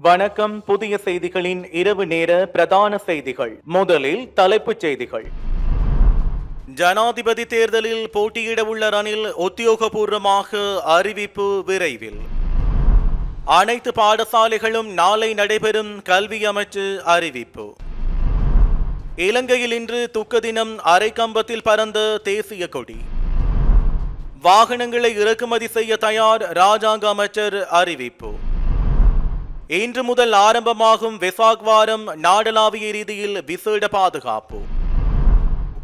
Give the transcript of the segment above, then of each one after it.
வணக்கம் புதிய செய்திகளின் இரவு நேர பிரதான செய்திகள். முதலில் தலைப்புச் செய்திகள். ஜனாதிபதி தேர்தலில் போட்டியிட உள்ள ரணில் உத்தியோகபூர்வமாக அறிவிப்பு விரைவில். அனைத்து பாடசாலைகளும் நாளை நடைபெறும் கல்வி அமைச்சு அறிவிப்பு. இலங்கையில் இன்று துக்க தினம் அரைக்கம்பத்தில் பறந்த தேசிய கொடி. வாகனங்களை இறக்குமதி செய்ய தயார் ராஜாங்க அமைச்சர் அறிவிப்பு. இன்று முதல் ஆரம்பமாகும் வெசாக் வாரம் நாடளாவிய ரீதியில் விசேட பாதுகாப்பு.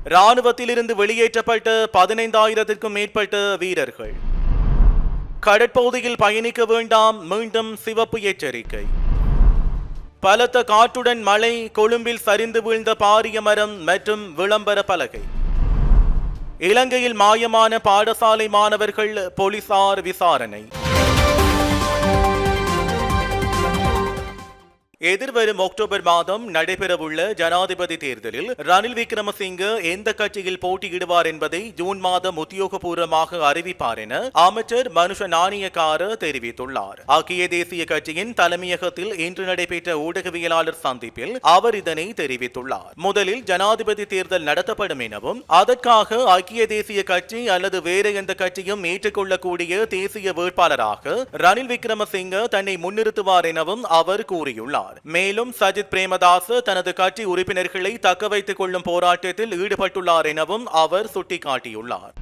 இராணுவத்திலிருந்து வெளியேற்றப்பட்ட பதினைந்தாயிரத்திற்கும் மேற்பட்ட வீரர்கள். கடற்பகுதியில் பயணிக்க வேண்டாம் மீண்டும் சிவப்பு எச்சரிக்கை. பலத்த காற்றுடன் மழை கொழும்பில் சரிந்து வீழ்ந்த பாரிய மரம் மற்றும் விளம்பர பலகை. இலங்கையில் மாயமான பாடசாலை மாணவர்கள் போலீசார் விசாரணை. எதிர்வரும் அக்டோபர் மாதம் நடைபெறவுள்ள ஜனாதிபதி தேர்தலில் ரணில் விக்ரமசிங்க எந்த கட்சியில் போட்டியிடுவார் என்பதை ஜூன் மாதம் உத்தியோகபூர்வமாக அறிவிப்பார் என அமைச்சர் மனுஷ நாணயக்கார தெரிவித்துள்ளார். ஐக்கிய தேசிய கட்சியின் தலைமையகத்தில் இன்று நடைபெற்ற ஊடகவியலாளர் சந்திப்பில் அவர் இதனை தெரிவித்துள்ளார். முதலில் ஜனாதிபதி தேர்தல் நடத்தப்படும் எனவும் அதற்காக ஐக்கிய தேசிய கட்சி அல்லது வேறு எந்த கட்சியும் ஏற்றுக்கொள்ளக்கூடிய தேசிய வேட்பாளராக ரணில் விக்ரமசிங்க தன்னை முன்னிறுத்துவார் எனவும் அவர் கூறியுள்ளார். மேலும் சஜித் பிரேமதாஸ் தனது கட்சி உறுப்பினர்களை தக்க வைத்துக் கொள்ளும் போராட்டத்தில் ஈடுபட்டுள்ளார் எனவும் அவர் சுட்டிக்காட்டியுள்ளார்.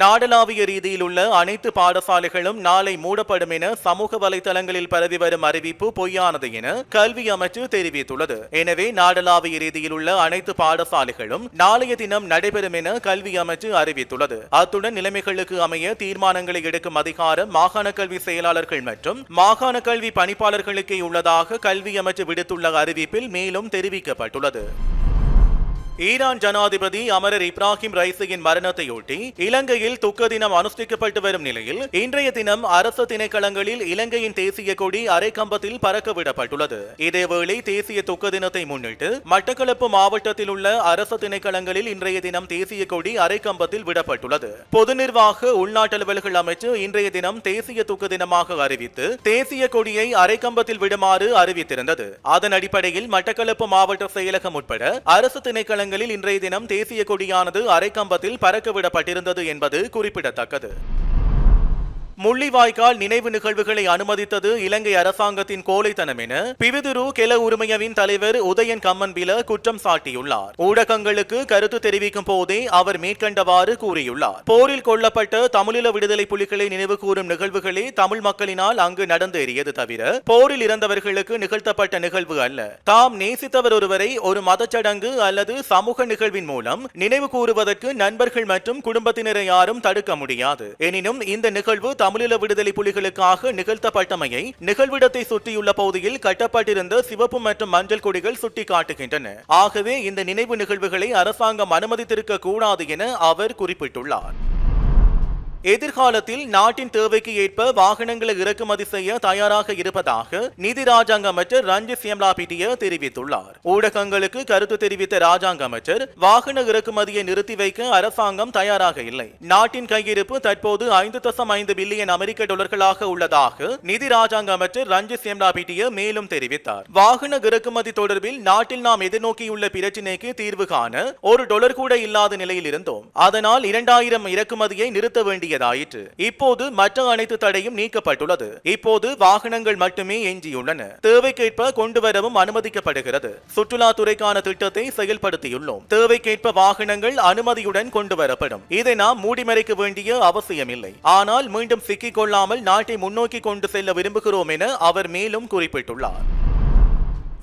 நாடளாவிய ரீதியில் உள்ள அனைத்து பாடசாலைகளும் நாளை மூடப்படும் என சமூக வலைதளங்களில் பரவி வரும் அறிவிப்பு பொய்யானது என கல்வி அமைச்சு தெரிவித்துள்ளது. எனவே நாடளாவிய ரீதியில் உள்ள அனைத்து பாடசாலைகளும் நாளைய தினம் நடைபெறும் என கல்வி அமைச்சு அறிவித்துள்ளது. அத்துடன் நிலைமைகளுக்கு அமைய தீர்மானங்களை எடுக்கும் அதிகாரம் மாகாண கல்வி செயலாளர்கள் மற்றும் மாகாண கல்வி பணிப்பாளர்களுக்கே உள்ளதாக கல்வி அமைச்சு விடுத்துள்ள அறிவிப்பில் மேலும் தெரிவிக்கப்பட்டுள்ளது. ஈரான் ஜனாதிபதி அமரர் இப்ராஹிம் ரைசியின் மரணத்தையொட்டி இலங்கையில் துக்க தினம் அனுஷ்டிக்கப்பட்டு வரும் நிலையில் இன்றைய தினம் அரசு திணைக்களங்களில் இலங்கையின் தேசிய கொடி அரைக்கம்பத்தில் பறக்கவிடப்பட்டுள்ளது இதேவேளை தேசிய துக்க தினத்தை முன்னிட்டு மட்டக்களப்பு மாவட்டத்தில் உள்ள அரசு திணைக்களங்களில் இன்றைய தினம் தேசிய கொடி அரைக்கம்பத்தில் விடப்பட்டுள்ளது. பொது நிர்வாக உள்நாட்டலுவல்கள் அமைச்சு இன்றைய தினம் தேசிய துக்க தினமாக அறிவித்து தேசிய கொடியை அரைக்கம்பத்தில் விடுமாறு அறிவித்திருந்தது. அதன் அடிப்படையில் மட்டக்களப்பு மாவட்ட செயலகம் உட்பட அரசு திணைக்களங்கள் இடங்களில் இன்றைய தினம் தேசிய கொடியானது அரைக்கம்பத்தில் பறக்கவிடப்பட்டிருந்தது என்பது குறிப்பிடத்தக்கது. முள்ளிவாய்க்கால் நினைவு நிகழ்வுகளை அனுமதித்தது இலங்கை அரசாங்கத்தின் கோழைத்தனம் என பிவிதுரு கெல உரிமையவின் தலைவர் உதயன் கம்மன்பில குற்றம் சாட்டியுள்ளார். ஊடகங்களுக்கு கருத்து தெரிவிக்கும் போதே அவர் மேற்கண்டவாறு கூறியுள்ளார். போரில் கொல்லப்பட்ட தமிழீழ விடுதலை புலிகளை நினைவு கூறும் நிகழ்வுகளே தமிழ் மக்களினால் அங்கு நடந்தேறியது தவிர போரில் இறந்தவர்களுக்கு நிகழ்த்தப்பட்ட நிகழ்வு அல்ல. தாம் நேசித்தவர் ஒருவரை ஒரு மதச்சடங்கு அல்லது சமூக நிகழ்வின் மூலம் நினைவு கூறுவதற்கு நண்பர்கள் மற்றும் குடும்பத்தினரை யாரும் தடுக்க முடியாது. எனினும் இந்த நிகழ்வு தமிழீழ விடுதலை புலிகளுக்காக நிகழ்த்தப்பட்டமையை நிகழ்விடத்தை சுற்றியுள்ள பகுதியில் கட்டப்பட்டிருந்த சிவப்பு மற்றும் மஞ்சள் கொடிகள் சுட்டிக்காட்டுகின்றன. ஆகவே இந்த நினைவு நிகழ்வுகளை அரசாங்கம் அனுமதித்திருக்க கூடாது என அவர் குறிப்பிட்டுள்ளார். எதிர்காலத்தில் நாட்டின் தேவைக்கு ஏற்ப வாகனங்களை இறக்குமதி செய்ய தயாராக இருப்பதாக நிதி ராஜாங்க அமைச்சர் ரஞ்சித் சியம்லாபிட்டிய தெரிவித்துள்ளார். ஊடகங்களுக்கு கருத்து தெரிவித்த ராஜாங்க அமைச்சர் வாகன இறக்குமதியை நிறுத்தி வைக்க அரசாங்கம் தயாராக இல்லை. நாட்டின் கையிருப்பு தற்போது ஐந்து தசம் ஐந்து பில்லியன் அமெரிக்க டாலர்களாக உள்ளதாக நிதி ராஜாங்க அமைச்சர் ரஞ்சித் சியம்லாபிட்டிய மேலும் தெரிவித்தார். வாகன இறக்குமதி தொடர்பில் நாட்டில் நாம் எதிர்நோக்கியுள்ள பிரச்சினைக்கு தீர்வு காண ஒரு டொலர் கூட இல்லாத நிலையில் இருந்தோம். அதனால் இரண்டாயிரம் இறக்குமதியை நிறுத்த வேண்டிய தொடங்கியதாயிற்று இப்போது மற்ற அனைத்து தடையும் நீக்கப்பட்டுள்ளது. இப்போது வாகனங்கள் மட்டுமே எஞ்சியுள்ளன தேவைக்கேற்ப கொண்டு வரவும் அனுமதிக்கப்படுகிறது. சுற்றுலாத்துறைக்கான திட்டத்தை செயல்படுத்தியுள்ளோம். தேவைக்கேற்ப வாகனங்கள் அனுமதியுடன் கொண்டு வரப்படும். இதை நாம் மூடிமறைக்க வேண்டிய அவசியமில்லை. ஆனால் மீண்டும் சிக்கிக் கொள்ளாமல் நாட்டை முன்னோக்கி கொண்டு செல்ல விரும்புகிறோம் என அவர் மேலும் குறிப்பிட்டுள்ளார்.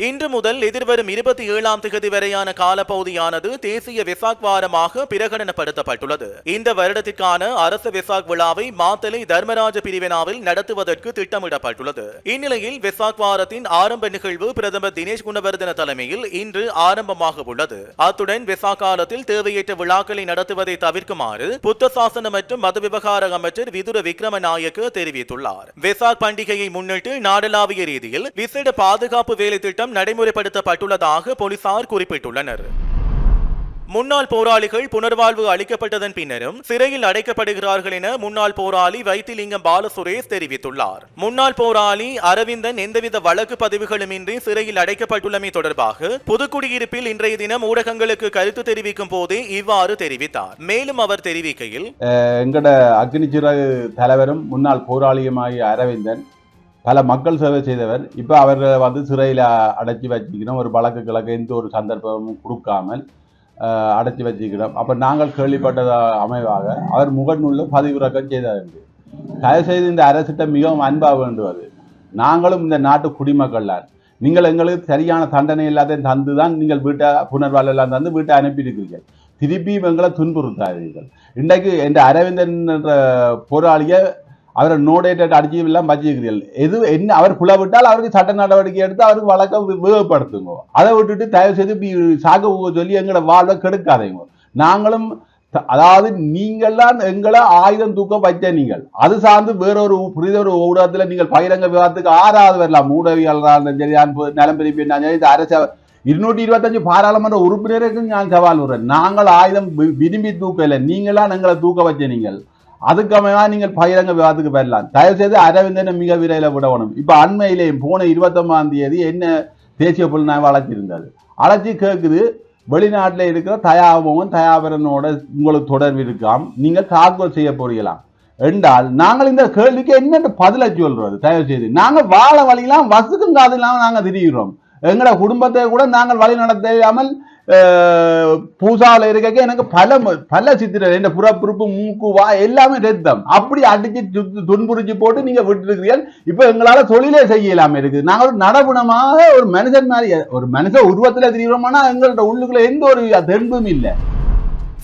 இன்று முதல் எதிர்வரும் இருபத்தி ஏழாம் தேதி வரையான காலப்பகுதியானது தேசிய வெசாக் வாரமாக பிரகடனப்படுத்தப்பட்டுள்ளது. இந்த வருடத்திற்கான அரசு வெசாக் விழாவை மாத்தலை தர்மராஜ பிரிவினாவில் நடத்துவதற்கு திட்டமிடப்பட்டுள்ளது. இந்நிலையில் வெசாக் வாரத்தின் ஆரம்ப நிகழ்வு பிரதமர் தினேஷ் குணவர்தன தலைமையில் இன்று ஆரம்பமாக உள்ளது. அத்துடன் வெசாக் காலத்தில் தேவையற்ற விழாக்களை நடத்துவதை தவிர்க்குமாறு புத்த சாசன மற்றும் மத விவகார அமைச்சர் விதுர விக்ரமநாயக்க தெரிவித்துள்ளார். வெசாக் பண்டிகையை முன்னிட்டு நாடளாவிய ரீதியில் விசேட பாதுகாப்பு வேலை திட்டம் நடைமுறைப்படுத்தப்பட்டுள்ளதாக போலீசார் குறிப்பிட்டுள்ளனர். முன்னாள் போராளிகள் புனர்வாழ்வு அளிக்கப்பட்டதன் பின்னரும் சிறையில் அடைக்கப்படுகிறார்கள் என முன்னாள் போராளி வைத்திலிங்கம் பாலசுரேஷ் தெரிவித்துள்ளார். முன்னாள் போராளி அரவிந்தன் எந்தவித வழக்கு பதிவுகளுமின்றி சிறையில் அடைக்கப்பட்டுள்ளமை தொடர்பாக புதுக்குடியிருப்பில் இன்றைய தினம் ஊடகங்களுக்கு கருத்து தெரிவிக்கும் போதே இவ்வாறு தெரிவித்தார். மேலும் அவர் தெரிவிக்கையில் எங்கட அக்னி தலைவரும் முன்னாள் போராளியுமாகிய அரவிந்தன் பல மக்கள் சேவை செய்தவர். இப்போ அவர்களை வந்து சிறையில் அடைச்சி வச்சுக்கணும். ஒரு வழக்கு கிழக்கு எந்த ஒரு சந்தர்ப்பமும் கொடுக்காமல் அடைச்சி வச்சுக்கணும். அப்போ நாங்கள் கேள்விப்பட்டத அமைவாக அவர் முகநூலில் பதிவிறக்கம் செய்தார் தயவுசெய்து செய்து இந்த அரசிட்ட மிகவும் அன்பாக வேண்டுவது. நாங்களும் இந்த நாட்டு குடிமக்கள் தான் நீங்கள் எங்களுக்கு சரியான தண்டனை இல்லாத தந்து தான் நீங்கள் வீட்டை புனர்வாழ்வு எல்லாம் தந்து வீட்டை அனுப்பியிருக்கிறீர்கள். திருப்பியும் எங்களை துன்புறுத்தாதீர்கள். இன்றைக்கு இந்த அரவிந்தன் என்ற போராளியை அவரை நோடேட்டட் அடிச்சு எல்லாம் வச்சிருக்கிறீர்கள் எது என்ன அவர் புலவிட்டால் அவருக்கு சட்ட நடவடிக்கை எடுத்து அவருக்கு வழக்கம் உபயோகப்படுத்துங்க அதை விட்டுட்டு தயவு செய்து இப்படி சாக சொல்லி எங்களோட வாழ்வை கெடுக்காதீங்க. நாங்களும் த- அதாவது நீங்கள்லாம் எங்களை ஆயுதம் தூக்க வைத்த நீங்கள். அது சார்ந்து வேறொரு புரித ஒரு ஊடகத்தில் நீங்கள் பகிரங்க விவாதத்துக்கு ஆறாவது வரலாம். ஊடகவியலாளராக இருந்தாலும் சரி நான் பொ- நலம் இந்த அரசு இருநூற்றி இருபத்தஞ்சு பாராளுமன்ற உறுப்பினருக்கு நான் சவால் விடுறேன். நாங்கள் ஆயுதம் விரும்பி தூக்கல நீங்களாம் எங்களை தூக்க வச்ச நீங்கள். அதுக்கமையா நீங்கள் பகிரங்க விவாதத்துக்கு வரலாம். தயவு செய்து அரவிந்தனை மிக விரைவில் விடவணும். இப்ப அண்மையிலேயும் போன இருபத்தொன்பதாம் தேதி என்ன தேசிய புலனாய்வு அழைச்சிருந்தது அழைச்சி கேட்குது வெளிநாட்டில் இருக்கிற தயாபவன் தயாபரனோட உங்களுக்கு தொடர்பு இருக்காம். நீங்கள் தாக்குதல் செய்ய போறீங்களாம் என்றால் நாங்கள் இந்த கேள்விக்கு என்னென்று பதிலை சொல்றது? தயவு செய்து நாங்கள் வாழ வழியெல்லாம் வசுக்கும் காதெல்லாம் நாங்கள் திரிகிறோம். எங்களோட குடும்பத்தை கூட நாங்கள் வழி நடத்தாமல் பூசாவில் இருக்க எனக்கு பல ம- பல சித்திரை இந்த புறப்புறுப்பு மூக்கு வா எல்லாமே ரத்தம். அப்படி அடிச்சு துன்புரிச்சு போட்டு நீங்க விட்டுருக்கிறீர்கள். இப்போ எங்களால தொழிலே செய்யலாம இருக்குது. நாங்கள் ஒரு நடபுணமாக ஒரு மனுஷன் மாதிரி ஒரு மனுஷ உருவத்துல திரிகிறோம்னா எங்கள்ட்ட உள்ளுக்குள்ள எந்த ஒரு தென்பும் இல்லை.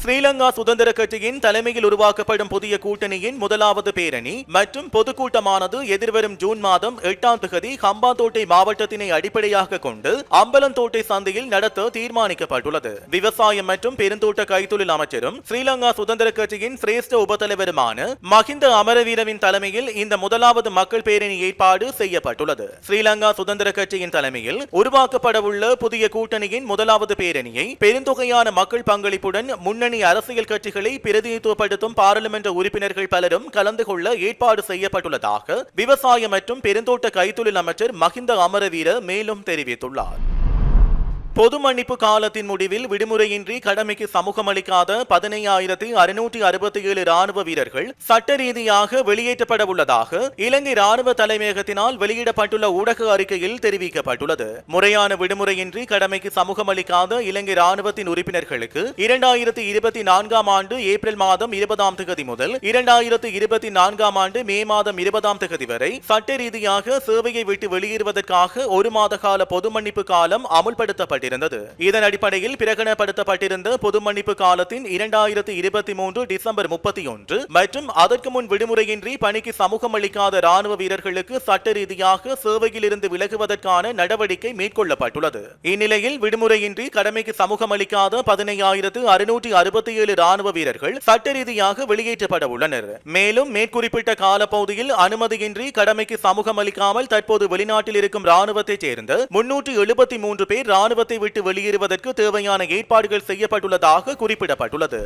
ஸ்ரீலங்கா சுதந்திர கட்சியின் தலைமையில் உருவாக்கப்படும் புதிய கூட்டணியின் முதலாவது பேரணி மற்றும் பொதுக்கூட்டமானது எதிர்வரும் ஜூன் மாதம் எட்டாம் தேதி ஹம்பாந்தோட்டை மாவட்டத்தினை அடிப்படையாக கொண்டு அம்பலந்தோட்டை சந்தையில் நடத்த தீர்மானிக்கப்பட்டுள்ளது. விவசாயம் மற்றும் பெருந்தோட்ட கைத்தொழில் அமைச்சரும் ஸ்ரீலங்கா சுதந்திர கட்சியின் சிரேஷ்ட உபத்தலைவருமான மஹிந்த அமரவீரவின் தலைமையில் இந்த முதலாவது மக்கள் பேரணி ஏற்பாடு செய்யப்பட்டுள்ளது. ஸ்ரீலங்கா சுதந்திர கட்சியின் தலைமையில் உருவாக்கப்படவுள்ள புதிய கூட்டணியின் முதலாவது பேரணியை பெருந்தொகையான மக்கள் பங்களிப்புடன் முன்னணி அரசியல் கட்சிகளை பிரதிநிதித்துவப்படுத்தும் பாராளுமன்ற உறுப்பினர்கள் பலரும் கலந்து கொள்ள ஏற்பாடு செய்யப்பட்டுள்ளதாக விவசாய மற்றும் பெருந்தோட்ட கைத்தொழில் அமைச்சர் மஹிந்த அமரவீர மேலும் தெரிவித்துள்ளார். பொது மன்னிப்பு காலத்தின் முடிவில் விடுமுறையின்றி கடமைக்கு சமூகமளிக்காத பதினையாயிரத்தி அறுநூற்றி அறுபத்தி ஏழு ராணுவ வீரர்கள் சட்ட ரீதியாக வெளியேற்றப்பட உள்ளதாக இலங்கை ராணுவ தலைமையகத்தினால் வெளியிடப்பட்டுள்ள ஊடக அறிக்கையில் தெரிவிக்கப்பட்டுள்ளது. முறையான விடுமுறையின்றி கடமைக்கு சமூகமளிக்காத இலங்கை ராணுவத்தின் உறுப்பினர்களுக்கு இரண்டாயிரத்தி இருபத்தி நான்காம் ஆண்டு ஏப்ரல் மாதம் இருபதாம் தேதி முதல் இரண்டாயிரத்தி இருபத்தி நான்காம் ஆண்டு மே மாதம் இருபதாம் தேதி வரை சட்ட ரீதியாக சேவையை விட்டு வெளியேறுவதற்காக ஒரு மாத கால பொது மன்னிப்பு காலம் அமுல்படுத்தப்பட்டிருந்தது இதன் அடிப்படையில் பிரகடனப்படுத்தப்பட்டிருந்த பொது மன்னிப்பு காலத்தின் இரண்டாயிரத்தி இருபத்தி மூன்று டிசம்பர் முப்பத்தி ஒன்று மற்றும் அதற்கு முன் விடுமுறையின்றி பணிக்கு சமூகம் அளிக்காத ராணுவ வீரர்களுக்கு சட்ட ரீதியாக சேவையில் இருந்து விலகுவதற்கான நடவடிக்கை மேற்கொள்ளப்பட்டுள்ளது. இந்நிலையில் விடுமுறையின்றி கடமைக்கு சமூகம் அளிக்காத பதினையாயிரத்து அறுநூற்றி அறுபத்தி ஏழு ராணுவ வீரர்கள் சட்ட ரீதியாக வெளியேற்றப்பட உள்ளனர். மேலும் மேற்குறிப்பிட்ட காலப்பகுதியில் அனுமதியின்றி கடமைக்கு சமூகம் அளிக்காமல் தற்போது வெளிநாட்டில் இருக்கும் ராணுவத்தைச் சேர்ந்த முன்னூற்று எழுபத்தி மூன்று பேர் ராணுவத்தை விட்டு வெளியேறுவதற்கு தேவையான ஏற்பாடுகள் செய்யப்பட்டுள்ளதாக குறிப்பிடப்பட்டுள்ளது.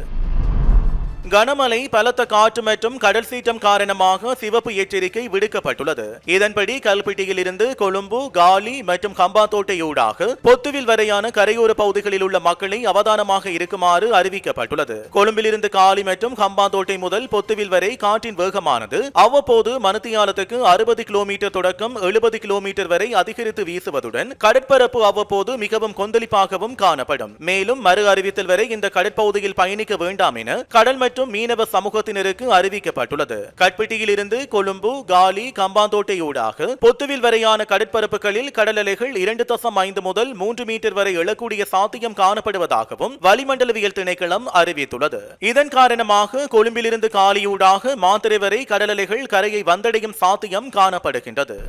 கனமழை பலத்த காற்று மற்றும் கடல் சீற்றம் காரணமாக சிவப்பு எச்சரிக்கை விடுக்கப்பட்டுள்ளது. இதன்படி கல்பிட்டியில் இருந்து கொழும்பு காலி மற்றும் கம்பாத்தோட்டையூடாக பொத்துவில் வரையான கரையோர பகுதிகளில் உள்ள மக்களை அவதானமாக இருக்குமாறு அறிவிக்கப்பட்டுள்ளது. கொழும்பிலிருந்து காலி மற்றும் கம்பாந்தோட்டை முதல் பொத்துவில் வரை காற்றின் வேகமானது அவ்வப்போது மனத்தியாலத்துக்கு அறுபது கிலோமீட்டர் தொடக்கம் எழுபது கிலோமீட்டர் வரை அதிகரித்து வீசுவதுடன் கடற்பரப்பு அவ்வப்போது மிகவும் கொந்தளிப்பாகவும் காணப்படும். மேலும் மறு அறிவித்தல் வரை இந்த கடற்பகுதியில் பயணிக்க வேண்டாம் என கடல் மற்றும் மீனவ சமூகத்தினருக்கு அறிவிக்கப்பட்டுள்ளது. கட்பிட்டியில் இருந்து கொழும்பு காலி கம்பாந்தோட்டை ஊடாக பொத்துவில் வரையான கடற்பரப்புகளில் கடல் அலைகள் இரண்டு தசம் ஐந்து முதல் மூன்று மீட்டர் வரை எழக்கூடிய சாத்தியம் காணப்படுவதாகவும் வளிமண்டலவியல் திணைக்களம் அறிவித்துள்ளது. இதன் காரணமாக கொழும்பிலிருந்து காலியூடாக மாத்திரை வரை கடல் அலைகள் கரையை வந்தடையும் சாத்தியம் காணப்படுகின்றது.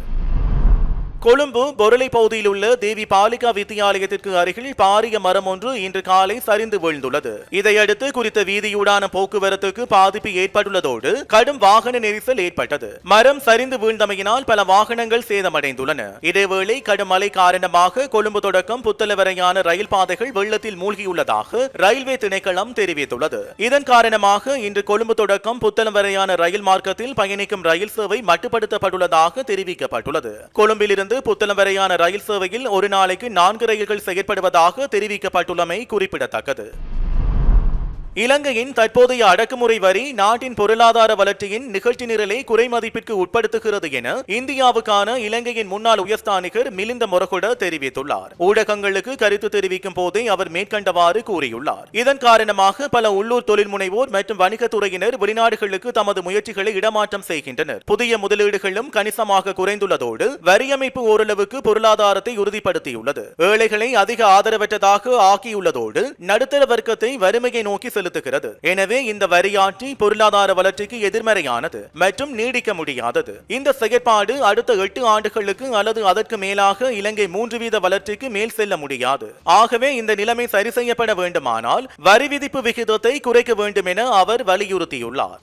கொழும்பு பொருளை பகுதியில் உள்ள தேவி பாலிகா வித்தியாலயத்திற்கு அருகில் பாரிய மரம் ஒன்று இன்று காலை சரிந்து வீழ்ந்துள்ளது. இதையடுத்து குறித்த வீதியூடான போக்குவரத்துக்கு பாதிப்பு ஏற்பட்டுள்ளதோடு கடும் வாகன நெரிசல் ஏற்பட்டது. மரம் சரிந்து வீழ்ந்தமையினால் பல வாகனங்கள் சேதமடைந்துள்ளன. இதேவேளை கடும் மழை காரணமாக கொழும்பு தொடக்கம் புத்தளவரையான ரயில் பாதைகள் வெள்ளத்தில் மூழ்கியுள்ளதாக ரயில்வே திணைக்களம் தெரிவித்துள்ளது. இதன் காரணமாக இன்று கொழும்பு தொடக்கம் புத்தளம் வரையான ரயில் மார்க்கத்தில் பயணிக்கும் ரயில் சேவை மட்டுப்படுத்தப்பட்டுள்ளதாக தெரிவிக்கப்பட்டுள்ளது. கொழும்பிலிருந்து புத்தளம் வரையான ரயில் சேவையில் ஒரு நாளைக்கு நான்கு ரயில்கள் செயற்படுவதாக தெரிவிக்கப்பட்டுள்ளமை குறிப்பிடத்தக்கது. இலங்கையின் தற்போதைய அடக்குமுறை வரி நாட்டின் பொருளாதார வளர்ச்சியின் நிகழ்ச்சி நிரலை குறைமதிப்பிற்கு உட்படுத்துகிறது என இந்தியாவுக்கான இலங்கையின் முன்னாள் உயர்ஸ்தானிகர் மிலிந்த மொரகொட தெரிவித்துள்ளார். ஊடகங்களுக்கு கருத்து தெரிவிக்கும் போதே அவர் மேற்கண்டவாறு கூறியுள்ளார். இதன் காரணமாக பல உள்ளூர் தொழில் முனைவோர் மற்றும் வணிகத்துறையினர் வெளிநாடுகளுக்கு தமது முயற்சிகளை இடமாற்றம் செய்கின்றனர். புதிய முதலீடுகளும் கணிசமாக குறைந்துள்ளதோடு வரியமைப்பு ஓரளவுக்கு பொருளாதாரத்தை உறுதிப்படுத்தியுள்ளது. ஏழைகளை அதிக ஆதரவற்றதாக ஆக்கியுள்ளதோடு நடுத்தர வர்க்கத்தை வறுமையை நோக்கி செலுத்துகிறது. எனவே இந்த வரியாட்சி பொருளாதார வளர்ச்சிக்கு எதிர்மறையானது மற்றும் நீடிக்க முடியாதது. இந்த செயற்பாடு அடுத்த எட்டு ஆண்டுகளுக்கு அல்லது அதற்கு மேலாக இலங்கை மூன்று வீத வளர்ச்சிக்கு மேல் செல்ல முடியாது. ஆகவே இந்த நிலைமை சரி செய்யப்பட வேண்டுமானால் வரி விதிப்பு விகிதத்தை குறைக்க வேண்டும் என அவர் வலியுறுத்தியுள்ளார்.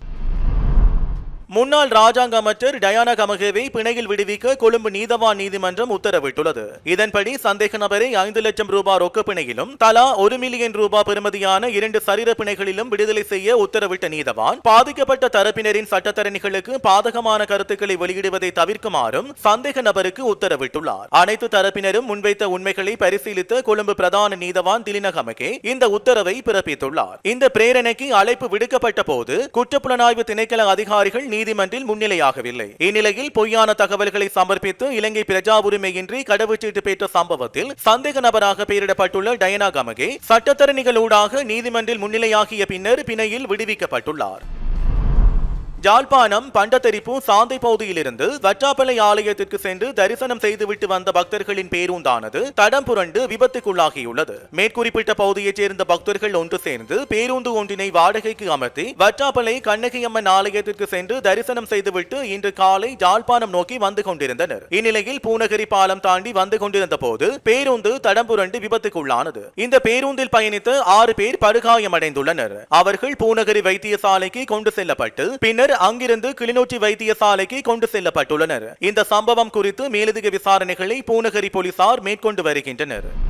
முன்னாள் ராஜாங்க அமைச்சர் டயானா கமகேவை பிணையில் விடுவிக்க கொழும்பு நீதவான் நீதிமன்றம் உத்தரவிட்டுள்ளது. இதன்படி சந்தேக நபரை ஐந்து லட்சம் ரூபாய் ரொக்க பிணையிலும் தலா ஒரு மில்லியன் ரூபாய் பெறுமதியான இரண்டு சரீர பிணைகளிலும் விடுதலை செய்ய உத்தரவிட்ட நீதவான் பாதிக்கப்பட்ட தரப்பினரின் சட்டத்தரணிகளுக்கு பாதகமான கருத்துக்களை வெளியிடுவதை தவிர்க்குமாறும் சந்தேக நபருக்கு உத்தரவிட்டுள்ளார். அனைத்து தரப்பினரும் முன்வைத்த உண்மைகளை பரிசீலித்த கொழும்பு பிரதான நீதவான் திலின கமகே இந்த உத்தரவை பிறப்பித்துள்ளார். இந்த பிரேரணைக்கு அழைப்பு விடுக்கப்பட்ட போது குற்றப்புலனாய்வு திணைக்கள அதிகாரிகள் நீதிமன்றில் முன்னிலையாகவில்லை. இந்நிலையில் பொய்யான தகவல்களை சமர்ப்பித்து இலங்கை பிரஜா உரிமையின்றி கடவுச்சீட்டு பெற்ற சம்பவத்தில் சந்தேக நபராக பெயரிடப்பட்டுள்ள டயனா கமகே சட்டத்தரணிகளூடாக நீதிமன்றில் முன்னிலையாகிய பின்னர் பிணையில் விடுவிக்கப்பட்டுள்ளார். ஜாழ்ப்பாணம் பண்டத்தெரிப்பும் சாந்தை பகுதியிலிருந்து வற்றாப்பளை ஆலயத்திற்கு சென்று தரிசனம் செய்துவிட்டு வந்த பக்தர்களின் பேருந்தானது தடம் புரண்டு விபத்துக்குள்ளாகியுள்ளது. மேற்குறிப்பிட்ட பகுதியைச் சேர்ந்த பக்தர்கள் ஒன்று சேர்ந்து பேருந்து ஒன்றினை வாடகைக்கு அமர்த்தி வற்றாப்பளை கண்ணகியம்மன் ஆலயத்திற்கு சென்று தரிசனம் செய்துவிட்டு இன்று காலை ஜாழ்ப்பாணம் நோக்கி வந்து கொண்டிருந்தனர். இந்நிலையில் பூநகரி பாலம் தாண்டி வந்து கொண்டிருந்த போது பேருந்து தடம் புரண்டு விபத்துக்குள்ளானது. இந்த பேருந்தில் பயணித்த ஆறு பேர் படுகாயமடைந்துள்ளனர். அவர்கள் பூநகரி வைத்தியசாலைக்கு கொண்டு செல்லப்பட்டு பின்னர் அங்கிருந்து கிளிநொச்சி வைத்தியசாலைக்கு கொண்டு செல்லப்பட்டுள்ளனர். இந்த சம்பவம் குறித்து மேலதிக விசாரணைகளை பூநகரி போலீசார் மேற்கொண்டு வருகின்றனர்.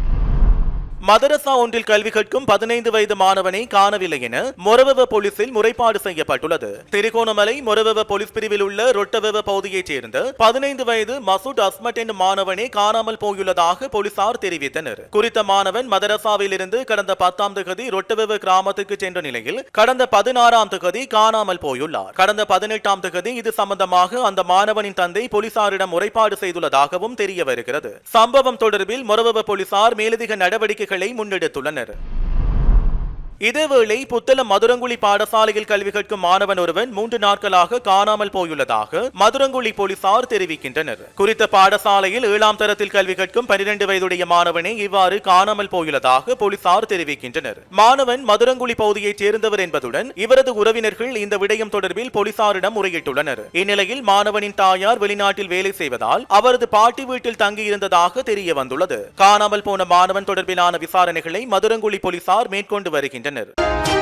மதரசா ஒன்றில் கல்வி கற்கும் பதினைந்து வயது மாணவனை காணவில்லை என மொரவெவ போலீசில் முறைப்பாடு செய்யப்பட்டுள்ளது. திருகோணமலை மொரவெவ போலீஸ் பிரிவில் உள்ள ரொட்டவெவ பகுதியைச் சேர்ந்த பதினைந்து வயது மசூட் அஸ்மட் என்னும் மாணவனே காணாமல் போயுள்ளதாக போலீசார் தெரிவித்தனர். குறித்த மாணவன் மதரசாவில் இருந்து கடந்த பத்தாம் தேதி ரொட்டவெவ கிராமத்துக்கு சென்ற நிலையில் கடந்த பதினாறாம் தேதி காணாமல் போயுள்ளார். கடந்த பதினெட்டாம் தேதி இது சம்பந்தமாக அந்த மாணவனின் தந்தை போலீசாரிடம் முறைப்பாடு செய்துள்ளதாகவும் தெரிய வருகிறது. சம்பவம் தொடர்பில் மொரவெவ போலீசார் மேலதிக நடவடிக்கை நடவடிக்கைகளை முன்னெடுத்துள்ளனர். இதேவேளை புத்தளம் மதுரங்குழி பாடசாலையில் கல்வி கற்கும் மாணவன் ஒருவன் மூன்று நாட்களாக காணாமல் போயுள்ளதாக மதுரங்குழி போலீசார் தெரிவிக்கின்றனர். குறித்த பாடசாலையில் ஏழாம் தரத்தில் கல்வி கற்கும் பனிரெண்டு வயதுடைய மாணவனே இவ்வாறு காணாமல் போயுள்ளதாக போலீசார் தெரிவிக்கின்றனர். மாணவன் மதுரங்குழி பகுதியைச் சேர்ந்தவர் என்பதுடன் இவரது உறவினர்கள் இந்த விடயம் தொடர்பில் போலீசாரிடம் முறையிட்டுள்ளனர். இந்நிலையில் மாணவனின் தாயார் வெளிநாட்டில் வேலை செய்வதால் அவரது பாட்டி வீட்டில் தங்கியிருந்ததாக தெரிய வந்துள்ளது காணாமல் போன மாணவன் தொடர்பிலான விசாரணைகளை மதுரங்குழி போலீசார் மேற்கொண்டு வருகின்றனர். engineer.